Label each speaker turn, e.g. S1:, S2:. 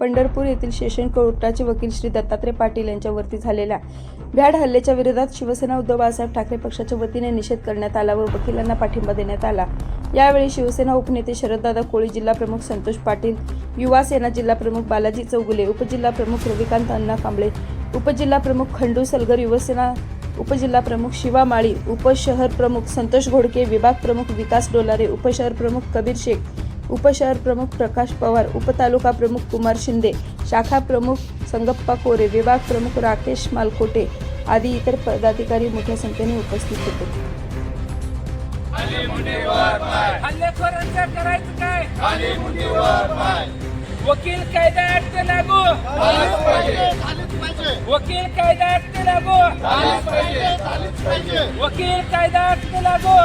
S1: पंढरपूर येथील शेषण कोर्टाचे वकील श्री दत्तात्रय पाटील यांच्यावरती झालेल्या भ्याड हल्ल्याच्या विरोधात शिवसेना उद्धव बाळासाहेब ठाकरे पक्षाच्या वतीने निषेध करण्यात आला व वकिलांना पाठिंबा देण्यात आला. यावेळी शिवसेना उपनेते शरददादा कोळी जिल्हा प्रमुख संतोष पाटील युवा सेना जिल्हा प्रमुख बालाजी चौगुले उपजिल्हा प्रमुख रविकांत अण्णा कांबळे उपजिल्हा प्रमुख खंडू सलगर युवसेना उपजिल्हा प्रमुख शिवा माळी उपशहर प्रमुख संतोष घोडके विभाग प्रमुख विकास डोलारे उपशहर प्रमुख कबीर शेख उपशहर प्रमुख प्रकाश पवार उपतालुका प्रमुख कुमार शिंदे शाखा प्रमुख संगप्पा कोरे विभाग प्रमुख राकेश मालकोटे आदी इतर पदाधिकारी मोठ्या संख्येने उपस्थित होते.
S2: हल्लेखोरांचं करायचं काय वकील कायदा लागू. वकील कायदा ऍक्ट लागू. वकील कायदा ऍक्ट लागू.